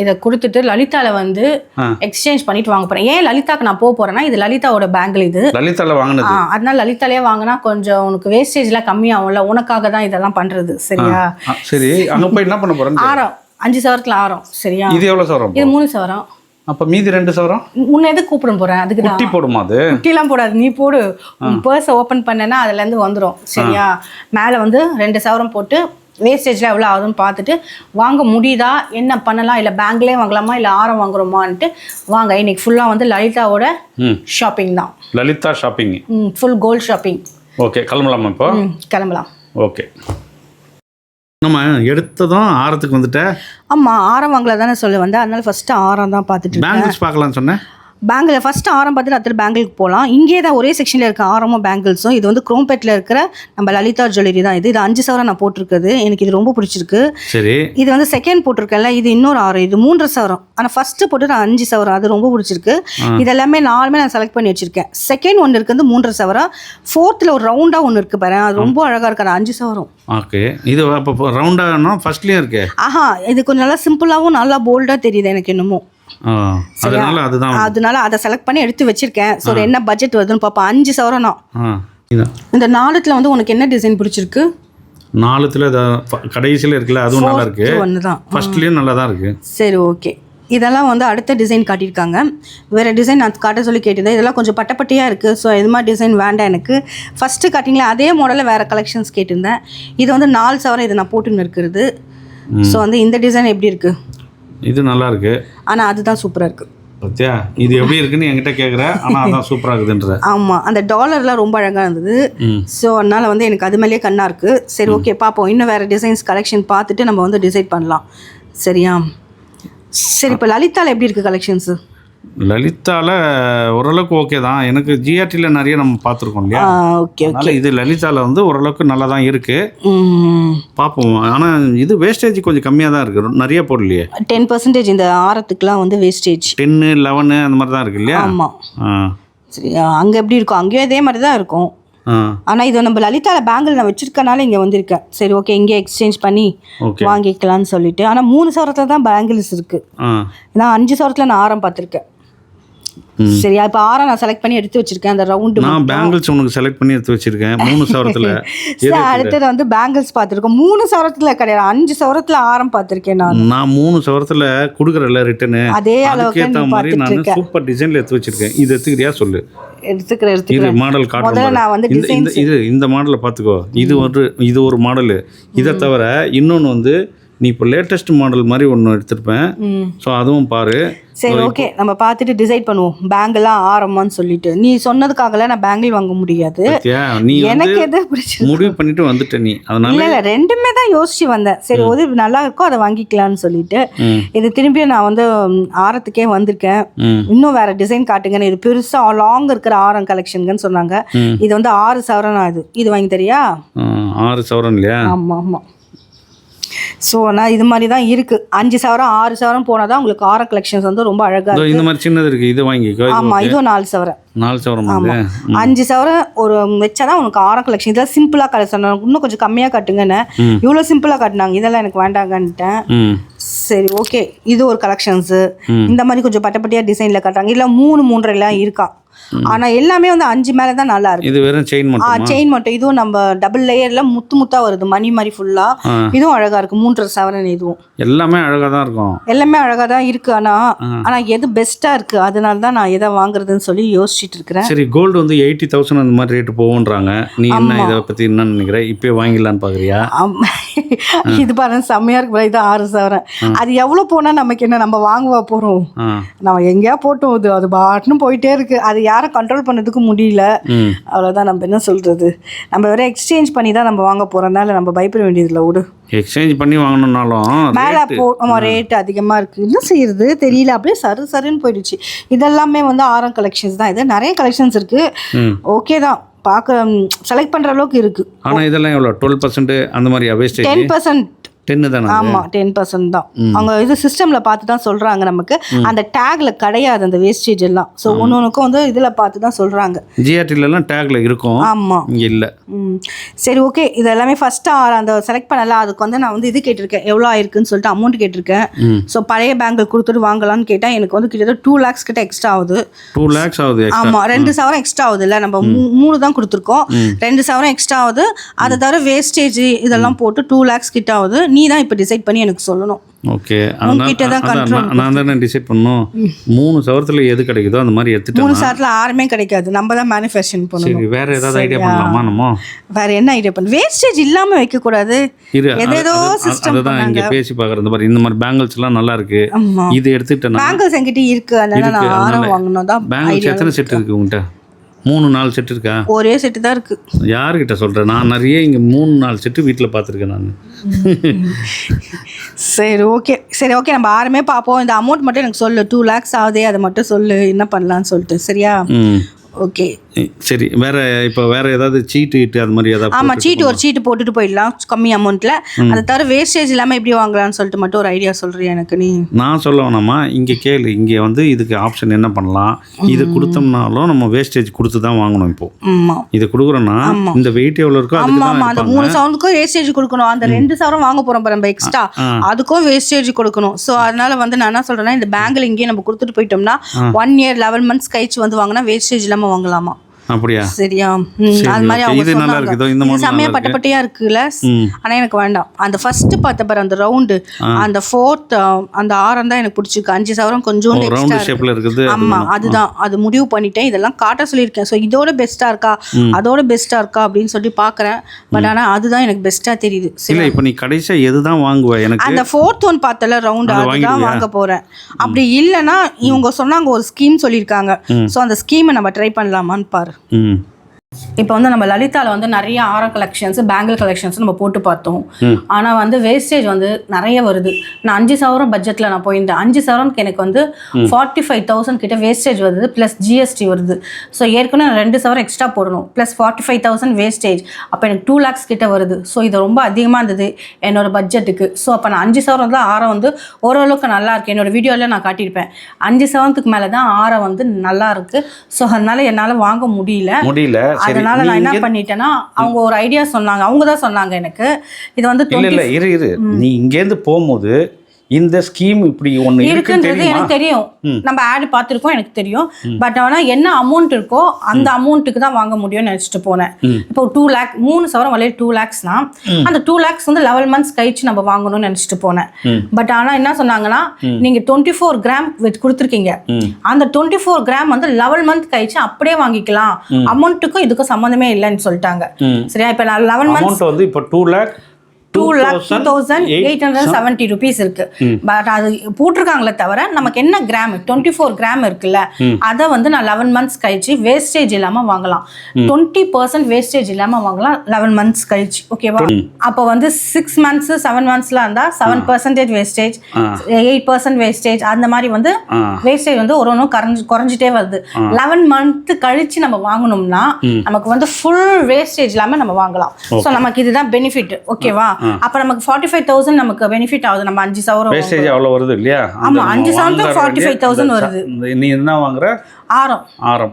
இதை கொடுத்துட்டு லலிதால வந்து. எக்ஸ்சேஞ்ச் பண்ணிட்டு வாங்க போறேன். ஏன் லலிதாக்கு நான் போக போறேன்னா இது லலிதாவோட பேங்கிள் இது. லலிதால வாங்கினது. அதனால லலிதாலே வாங்கினா கொஞ்சம் உனக்கு வேஸ்டேஜ்லாம் கம்மியாகும்ல உனக்காக தான் இதெல்லாம் பண்றது சரியா? சரி. அங்க போய் என்ன பண்ண போறேன் ஆரம். அஞ்சு சவரத்துல ஆரம் சரியா? இது எவ்வளவு சவரம்? இது மூணு சவரம். அப்ப மீதி ரெண்டு சவரம்? உன்னை எதுக்கு கூப்பிட போறேன்? அதுக்கு குட்டி போடுமா அது? குட்டிலாம் போடாது. நீ போடு. பர்ஸை ஓப்பன் பண்ணனா அதுல இருந்து வந்துடும் சரியா? மேலே வந்து ரெண்டு சவரம் போட்டு வேஸ்டேஜ்ல எவ்வளோ ஆகுதுன்னு பார்த்துட்டு வாங்க முடியுதா? என்ன பண்ணலாம்? இல்லை பேங்க்லேயே வாங்கலாமா? இல்லை ஆரம் வாங்குறோமான்ட்டு வாங்க இன்னைக்கு ஃபுல்லாக வந்து லலிதாவோட ஷாப்பிங் தான். Lalitha shopping full gold shopping okay கிளம்பலாமா இப்போ? கிளம்பலாம். ஓகே. நம்ம எடுத்ததும் ஆரத்துக்கு வந்துட்ட? ஆமாம் ஆரம் வாங்கல தானே சொல்ல வந்தேன் அதனால ஃபஸ்ட்டு ஆரம் தான் பார்த்துட்டு பேங்கிள்ஸ் பார்க்கலாம்னு சொன்னேன் பேங்கில் ஃபஸ்ட்டு ஆரம் பார்த்துட்டு அடுத்த பேங்கிளுக்கு போகலாம் இங்கே தான் ஒரே செக்ஷனில் இருக்க ஆரமும் பேங்கிள்ஸும் இது வந்து குரோம்பேட்டில் இருக்கிற நம்ம லலிதா ஜுவல்லரி தான் இது. இது அஞ்சு சவரம் நான் போட்டிருக்குது. எனக்கு இது ரொம்ப பிடிச்சிருக்கு. சரி. இது வந்து செகண்ட் போட்டிருக்கேன்ல இது இன்னொரு ஆரம். இது மூன்றரை சவரம். ஆனால் ஃபர்ஸ்ட் போட்டு நான் அஞ்சு சவரம். அது ரொம்ப பிடிச்சிருக்கு. இது எல்லாமே நாலுமே நான் செலக்ட் பண்ணி வச்சிருக்கேன். செகண்ட் ஒன்று இருக்குது மூன்றரை சவரம். ஃபோர்த்தில் ஒரு ரவுண்டாக ஒன்று இருக்கு பாரு. அது ரொம்ப அழகாக இருக்கு. அது அஞ்சு சவரம். ஓகே. இது அப்போ ரவுண்டானா ஃபர்ஸ்ட்லேயும் இருக்கு? ஆஹா. இது கொஞ்சம் நல்லா சிம்பிளாகவும் நல்லா போல்டாக தெரியுது எனக்கு என்னமோ. அதனால அதுதான். அதனால அதை செலக்ட் பண்ணி எடுத்து வச்சிருக்கேன். ஸோ என்ன பட்ஜெட் வருதுன்னு பார்ப்போம். அஞ்சு இதான். இந்த நாலுத்தில் வந்து உனக்கு என்ன டிசைன் பிடிச்சிருக்கு? நாலுத்துல கடைசியில் இருக்குல்ல அதுவும் நல்லா இருக்கு ஒன்று தான் ஃபர்ஸ்ட்லேயும் நல்லா தான் இருக்கு சரி ஓகே. இதெல்லாம் வந்து அடுத்த டிசைன் காட்டியிருக்காங்க. வேறு டிசைன் நான் காட்ட சொல்லி கேட்டிருந்தேன். இதெல்லாம் கொஞ்சம் பட்டப்பட்டியாக இருக்குது ஸோ இது மாதிரி டிசைன் வேண்டாம் எனக்கு. ஃபஸ்ட்டு காட்டிங்களா அதே மாடலில் வேறு கலெக்ஷன்ஸ் கேட்டிருந்தேன். இது வந்து நாலு சவரம் இது நான் போட்டுன்னு இருக்கிறது. ஸோ வந்து இந்த டிசைன் எப்படி இருக்குது இது நல்லா இருக்கு ஆனால் அதுதான் சூப்பராக இருக்குது பத்தியா? இது எப்படி இருக்குன்னு என்கிட்ட கேட்குற ஆனால் அதான் சூப்பராக இருக்குதுன்ற ஆமாம் அந்த டாலர்லாம் ரொம்ப அழகாக இருந்தது. ஸோ அதனால் வந்து எனக்கு அது மேலேயே கண்ணாக இருக்குது சரி ஓகே பார்ப்போம் இன்னும் வேறு டிசைன்ஸ் கலெக்ஷன் பார்த்துட்டு நம்ம வந்து டிசைட் பண்ணலாம். சரியா? சரி இப்போ லலிதாவில் எப்படி இருக்குது கலெக்ஷன்ஸு லலிதால ஓரளவுக்கு ஓகே தான். எனக்கு ஜிஆர்டியில் நிறைய நம்ம பார்த்துருக்கோம் இல்லையா? ஓகே அதனால இது லலிதால வந்து ஓரளவுக்கு நல்லா தான் இருக்கு. ம் பார்ப்போம். ஆனால் இது வேஸ்டேஜ் கொஞ்சம் கம்மியாக தான் இருக்கு. நிறைய போடலையே டென் பர்சன்டேஜ் இந்த ஆரத்துக்குலாம் வந்து வேஸ்டேஜ் டென்னு லெவனு அந்த மாதிரி தான் இருக்கு இல்லையா? ஆமாம் சரி அங்கே எப்படி இருக்கும்? அங்கேயும் இதே மாதிரி தான் இருக்கும். ஆனால் இது நம்ம லலிதால பேங்கில் நான் வச்சிருக்கனால இங்கே வந்திருக்கேன். சரி ஓகே இங்கே எக்ஸ்சேஞ்ச் பண்ணி ஓகே வாங்கிக்கலாம்னு சொல்லிட்டு. ஆனால் மூணு சவரத்தில் தான் பேங்கிள்ஸ் இருக்குது நான் அஞ்சு சவரத்தில் நான் ஆரம் பார்த்துருக்கேன். சரியா இப்போ ஆரம் நான் செலக்ட் பண்ணி எடுத்து வச்சிருக்கேன் அந்த ரவுண்டு நான் பேங்கிள்ஸ் உனக்கு செலக்ட் பண்ணி எடுத்து வச்சிருக்கேன். மூணு சவரத்தில். சரி அடுத்தது வந்து பேங்கிள்ஸ் பார்த்துருக்கோம். மூணு சவரத்தில் கிடையாது அஞ்சு சவரத்தில் ஆரம் பார்த்துருக்கேன் நான். நான் மூணு சவரத்தில் கொடுக்குறல ரிட்டனு அதே அளவுக்கு நீ மாதிரி நான் சூப்பர் டிசைனில் எடுத்து வச்சிருக்கேன். இது எடுத்துக்கிறியா சொல்லு. எடுத்துக்கிறேன் இது எடுத்துக்கிறேன். மாடல் காட்டுறேன் நான் வந்து இந்த இந்த இது இந்த மாடலை பார்த்துக்கோ. இது ஒரு இது ஒரு மாடலு இதை தவிர இன்னொன்று வந்து நீ இப்போ லேட்டஸ்ட் மாடல் மாதிரி ஒன்று எடுத்திருப்பேன். ஸோ அதுவும் பாரு. சரி ஓகே நம்ம பார்த்துட்டு டிசைட் பண்ணுவோம். பேங்கெல்லாம் ஆரம்மான்னு சொல்லிட்டு. நீ சொன்னதுக்காகலாம் நான் பேங்கிள் வாங்க முடியாது. நீ எனக்கு எது பிடிச்சிருக்கு. முடிவு பண்ணிட்டு வந்துட்ட நீ. அதனால இல்ல இல்ல ரெண்டுமே தான் யோசிச்சு வந்தேன். சரி ஒரு நல்லா இருக்கோ அதை வாங்கிக்கலாம்னு சொல்லிட்டு. இது திரும்பியும் நான் வந்து ஆரத்துக்கே வந்திருக்கேன். இன்னும் வேற டிசைன் காட்டுங்கன்னு. இது பெருசா லாங் இருக்கிற ஆரம் கலெக்ஷனுங்கன்னு சொன்னாங்க. இது வந்து ஆறு சவரன் இது. இது வாங்கி தெரியா? ஆறு சவரன் இல்லையா? ஆமா ஆமா. ஸோ நான் இது மாதிரி தான் இருக்கு. அஞ்சு சவரம் ஆறு சவரம் போனால் தான் உங்களுக்கு ஆரம் கலெக்ஷன்ஸ் வந்து ரொம்ப அழகா இதோ இந்த மாதிரி சின்னது இருக்கு. இது வாங்கிக்கோ. இது ஆமா இதுவும் நாலு சவரம். நாலு சவரம் வந்து? அஞ்சு சவரம் ஒரு வச்சாதான் உனக்கு ஆரம் கலெக்ஷன் இதெல்லாம் சிம்பிளா கலை சொன்னாங்க இன்னும் கொஞ்சம் கம்மியா காட்டுங்கன்னு. இவ்வளோ சிம்பிளா காட்டினாங்க. இதெல்லாம் எனக்கு வேண்டாங்கன்ட்டேன். சரி ஓகே. இது ஒரு கலெக்ஷன்ஸு. இந்த மாதிரி கொஞ்சம் பட்டப்பட்டியா டிசைன்ல காட்டுறாங்க. இல்லை மூணு மூன்றரை எல்லாம் இருக்கா? ஆனா எல்லாமே வந்து அஞ்சு மேல தான் நல்லா இருக்கு. இது வெறும் செயின் ஆ மட்டுமா? செயின் மட்டும். இதுவும் நம்ம டபுள் லேயர்ல முத்து முத்தா வருது மணி மாதிரி ஃபுல்லா. இதுவும் அழகா இருக்கு மூன்றரை சவரன் இதுவும். எல்லாமே அழகாக தான் இருக்கும். எல்லாமே அழகா தான் இருக்கு ஆனா ஆனா எது பெஸ்டா இருக்கு அதனால தான் நான் எதை வாங்குறதுன்னு சொல்லி யோசிச்சுட்டு இருக்கிறேன். சரி கோல்டு வந்து எயிட்டி தௌசண்ட் அந்த மாதிரி ரேட்டு போகுன்றாங்க. நீ என்ன இதை பற்றி என்ன நினைக்கிற? இப்போயே வாங்கிடலான்னு பார்க்குறியா ஆமா. இது பாருங்க செம்மையா இருக்கு இது ஆறு சவரன் அது எவ்வளவு போனா நமக்கு என்ன நம்ம வாங்குவா போறோம். நம்ம எங்கேயா போட்டோம் அது அது பாட்டுன்னு போயிட்டே இருக்கு. அது யாரும் கண்ட்ரோல் பண்ணதுக்கு முடியல. அவ்வளோதான் நம்ம என்ன சொல்றது? நம்ம வேற எக்ஸ்சேஞ்ச் பண்ணி தான் நம்ம வாங்க போறதுனால நம்ம பயப்பட வேண்டியதில்லை. விடு. எக்ஸ்சேஞ்ச் பண்ணி வாங்கணும்னாலும் மேலே போ ஆமா ரேட் அதிகமா இருக்கு. என்ன செய்யறது? தெரியல. அப்படியே சரு சருன்னு போயிடுச்சு. இதெல்லாமே வந்து ஆரம் கலெக்ஷன்ஸ் தான். இது நிறைய கலெக்ஷன்ஸ் இருக்கு. ம். ஓகே தான். பார்க்க செலக்ட் பண்ற அளவுக்கு இருக்கு. ஆனால் இதெல்லாம் எவ்வளோ டுவெல் பர்சன்ட் அந்த வேஸ்டேஜ் டென் பர்சன்ட் டென்னு தானே? ஆமாம் டென் பர்சன்ட் தான். அவங்க இது சிஸ்டமில் பார்த்து தான் சொல்கிறாங்க நமக்கு அந்த டேக்ல கிடையாது அந்த வேஸ்டேஜ் எல்லாம். ஸோ ஒன்று ஒன்றுக்கும் வந்து இதில் பார்த்து தான் சொல்கிறாங்க ஜிஆர்டிலலாம் டேக்ல இருக்கும். ஆமாம் இங்கே இல்லை. சரி ஓகே இது எல்லாமே ஃபஸ்ட்டு அந்த செலக்ட் பண்ணல. அதுக்கு வந்து நான் வந்து இது கேட்டிருக்கேன். எவ்வளோ ஆயிருக்குன்னு சொல்லிட்டு அமௌண்ட் கேட்டிருக்கேன். ஸோ பழைய பேங்கில் கொடுத்துட்டு வாங்கலாம்னு கேட்டால் எனக்கு வந்து கிட்டத்தட்ட டூ லேக்ஸ் கிட்ட எக்ஸ்ட்ரா ஆகுது. டூ லேக்ஸ் ஆகுது. ஆமாம் ரெண்டு சவரம் எக்ஸ்ட்ரா ஆகுது இல்லை. நம்ம மூணு தான் கொடுத்துருக்கோம். ரெண்டு சவரம் எக்ஸ்ட்ரா ஆகுது. அதை தவிர வேஸ்டேஜ் இதெல்லாம் போட்டு டூ லேக்ஸ் கிட்ட ஆகுது. நீ தான் இப்போ டிசைட் பண்ணி எனக்கு சொல்லணும். ஓகே தான் நான் தானே டிசைட் பண்ணணும். மூணு சவரத்தில் எது கிடைக்குதோ அந்த மாதிரி எடுத்துட்டு மூணு சாரத்தில் யாருமே கிடைக்காது. நம்ம தான் மேனுஃபேக்சரிங் பண்ணணும். சரி வேற ஏதாவது ஐடியா பண்ணலாமா நம்ம? வேற என்ன ஐடியா பண்ணு வேஸ்டேஜ் இரு அது- எதேதோ அது- சிஸ்டம் அதுதான் இங்க பேசி பார்க்குறது. இந்த மாதிரி இந்த மாதிரி பேங்கிள்ஸ் எல்லாம் நல்லா இருக்கு. இது எடுத்துக்கிட்டேன்னா பேங்கிள்ஸ் என்கிட்ட இருக்கு. அதனால நான் ஆரம் வாங்கணும் தான் பேங்கிள்ஸ் எத்தனை செட் இருக்கு உங்கள்கிட்ட மூணு நாலு செட் இருக்கா? ஒரே செட்டு தான் இருக்கு. யாருக்கிட்ட சொல்கிறேன் நான் நிறைய இங்கே மூணு நாலு செட்டு வீட்டில் பார்த்துருக்கேன் நான். சரி ஓகே சரி ஓகே நம்ம ஆறுமே பார்ப்போம் இந்த அமௌண்ட் மட்டும் எனக்கு சொல்லு. டூ லேக்ஸ் ஆகுதே அதை மட்டும் சொல்லு. என்ன பண்ணலாம்னு சொல்லிட்டு. சரியா? ஓகே சரி வேற இப்போ வேற ஏதாவது சீட்டு இட்டு அது மாதிரி ஏதாவது ஆமாம் சீட்டு ஒரு சீட்டு போட்டுட்டு போயிடலாம் கம்மி அமௌண்ட்டில் அதை தவிர வேஸ்டேஜ் இல்லாமல் எப்படி வாங்கலாம்னு சொல்லிட்டு மட்டும் ஒரு ஐடியா சொல்றியா எனக்கு நீ? நான் சொல்ல வேணாமா? இங்கே கேளு இங்கே வந்து இதுக்கு ஆப்ஷன் என்ன பண்ணலாம்? இது கொடுத்தோம்னாலும் நம்ம வேஸ்டேஜ் கொடுத்து தான் வாங்கணும் இப்போ. இது கொடுக்குறோன்னா இந்த வெயிட் எவ்வளோ இருக்கோ ஆமாம் ஆமாம் அந்த மூணு சவரனுக்கும் வேஸ்டேஜ் கொடுக்கணும். அந்த ரெண்டு சவரம் வாங்க போகிறோம் நம்ம எக்ஸ்ட்ரா. அதுக்கும் வேஸ்டேஜ் கொடுக்கணும். ஸோ அதனால வந்து நான் என்ன சொல்கிறேன்னா இந்த பேங்கில் இங்கேயே நம்ம கொடுத்துட்டு போயிட்டோம்னா ஒன் இயர் லெவன் மந்த்ஸ் கழிச்சு வந்து வாங்கினா வேஸ்டேஜ் இல்லாமல் வாங்கலாமா? அப்படியா? சரியா. அது மாதிரி. அவங்க நல்லா இருக்கு. இந்த செம்மையா நல்லா பட்ட இருக்கு. பட்டையா இருக்குல்ல. ஆனா எனக்கு வேண்டாம். அந்த ஃபர்ஸ்ட் பார்த்த பாரு அந்த ரவுண்டு அந்த ஃபோர்த் அந்த ஆரம் தான் எனக்கு பிடிச்சிருக்கு. அஞ்சு சவரம் கொஞ்சோண்டு ரவுண்டு ஆமா அதுதான். அது முடிவு பண்ணிட்டேன். இதெல்லாம் காட்ட சொல்லியிருக்கேன். ஸோ இதோட பெஸ்ட்டா இருக்கா? அதோட பெஸ்ட்டா இருக்கா அப்படின்னு சொல்லி பார்க்கறேன். பட் ஆனா அதுதான் எனக்கு பெஸ்ட்டா தெரியுது. இல்லை இப்போ நீ கடைசியாக எது தான் வாங்குவ? எனக்கு அந்த ஃபோர்த் ஒன் பார்த்தல ரவுண்ட் அதை அதுதான்? வாங்க போறேன். அப்படி இல்லைன்னா இவங்க சொன்னாங்க ஒரு ஸ்கீம் சொல்லியிருக்காங்க. ஸோ அந்த ஸ்கீமை நம்ம ட்ரை பண்ணலாமான்னு பாரு. 嗯。இப்போ வந்து நம்ம லலிதால வந்து நிறைய ஆரம் கலெக்ஷன்ஸ் பேங்கிள் கலெக்ஷன்ஸ் நம்ம போட்டு பார்த்தோம். ஆனால் வந்து வேஸ்டேஜ் வந்து நிறைய வருது. நான் அஞ்சு சவரம் பட்ஜெட்டில் நான் போயிருந்தேன். அஞ்சு சவரம்க்கு எனக்கு வந்து ஃபார்ட்டி ஃபைவ் தௌசண்ட் கிட்ட வேஸ்டேஜ் வருது ப்ளஸ் ஜிஎஸ்டி வருது. ஸோ ஏற்கனவே நான் ரெண்டு சவரம் எக்ஸ்ட்ரா போடணும் plus forty five thousand wastage அப்போ எனக்கு டூ லேக்ஸ் கிட்ட வருது. ஸோ இது ரொம்ப அதிகமாக இருந்தது என்னோட பட்ஜெட்டுக்கு ஸோ அப்போ நான் அஞ்சு சவரம் தான் ஆரம் வந்து ஓரளவுக்கு நல்லா இருக்கு. என்னோட வீடியோவில் நான் காட்டியிருப்பேன். அஞ்சு சவரத்துக்கு மேலே தான் ஆரம் வந்து நல்லா இருக்கு. ஸோ அதனால என்னால் வாங்க முடியல. முடியல. அதனால நான் என்ன பண்ணிட்டேன்னா அவங்க ஒரு ஐடியா சொன்னாங்க. அவங்க தான் சொன்னாங்க எனக்கு இது வந்து இல்ல இரு இரு. நீ இங்கேருந்து போகும்போது இந்த ஸ்கீம் இப்படி இருக்குன்னு இருக்குன்றது எனக்கு தெரியும்? நம்ம ஆட் பார்த்துருக்கோம் எனக்கு தெரியும். பட் ஆனால் என்ன அமௌண்ட் இருக்கோ அந்த அமௌண்ட்டுக்கு தான் வாங்க முடியும்னு நினச்சிட்டு போனேன். இப்போ டூ லேக் மூணு சவரம் வலையில் டூ லேக்ஸ்னா அந்த டூ லேக்ஸ் வந்து லெவல் மந்த்ஸ் கழிச்சு நம்ம வாங்கணும்னு நினச்சிட்டு போனேன். பட் ஆனால் என்ன சொன்னாங்கன்னா நீங்கள் டுவெண்ட்டி ஃபோர் கிராம் கொடுத்துருக்கீங்க. அந்த டுவெண்ட்டி ஃபோர் கிராம் வந்து லெவல் மந்த் கழிச்சு அப்படியே வாங்கிக்கலாம். அமௌண்ட்டுக்கும் இதுக்கும் சம்மந்தமே இல்லைன்னு சொல்லிட்டாங்க. சரியா? இப்போ லெவன் மந்த்ஸ் அமௌண்ட் வந்து இப்போ two lakh two lakh two thousand eight hundred seventy rupees இருக்கு. பட் அது போட்டிருக்காங்களே தவிர நமக்கு என்ன கிராம் டுவெண்ட்டி ஃபோர் கிராம் இருக்குல்ல அதை வந்து நான் லெவன் மந்த்ஸ் கழிச்சு வேஸ்டேஜ் இல்லாம வாங்கலாம். டுவெண்ட்டி பர்சன்ட் வேஸ்டேஜ் இல்லாம வாங்கலாம் லெவன் மந்த்ஸ் கழிச்சு. ஓகேவா அப்போ வந்து சிக்ஸ் மந்த்ஸ் செவன் மந்த்ஸ்ல இருந்தா seven percentage wastage eight percent wastage அந்த மாதிரி வந்து வேஸ்டேஜ் வந்து ஒரு ஒன்றும் குறைஞ்சு குறைஞ்சிட்டே வருது. லெவன் மந்த் கழிச்சு நம்ம வாங்கணும்னா நமக்கு வந்து ஃபுல் வேஸ்டேஜ் இல்லாம நம்ம வாங்கலாம். ஸோ நமக்கு இதுதான் பெனிஃபிட் ஓகேவா அப்போ நமக்கு ஃபார்ட்டி ஃபைவ் தௌசண்ட் நமக்கு பெனிஃபிட் ஆகுது. நம்ம அஞ்சு சவரம் வேஸ்டேஜ் அவ்வளோ வருது இல்லையா? ஆமா, அஞ்சு சவரத்துக்கு வாங்குற 45,000 இந்த வருது. நீ என்ன வாங்குற? ஆரம். ஆரம்.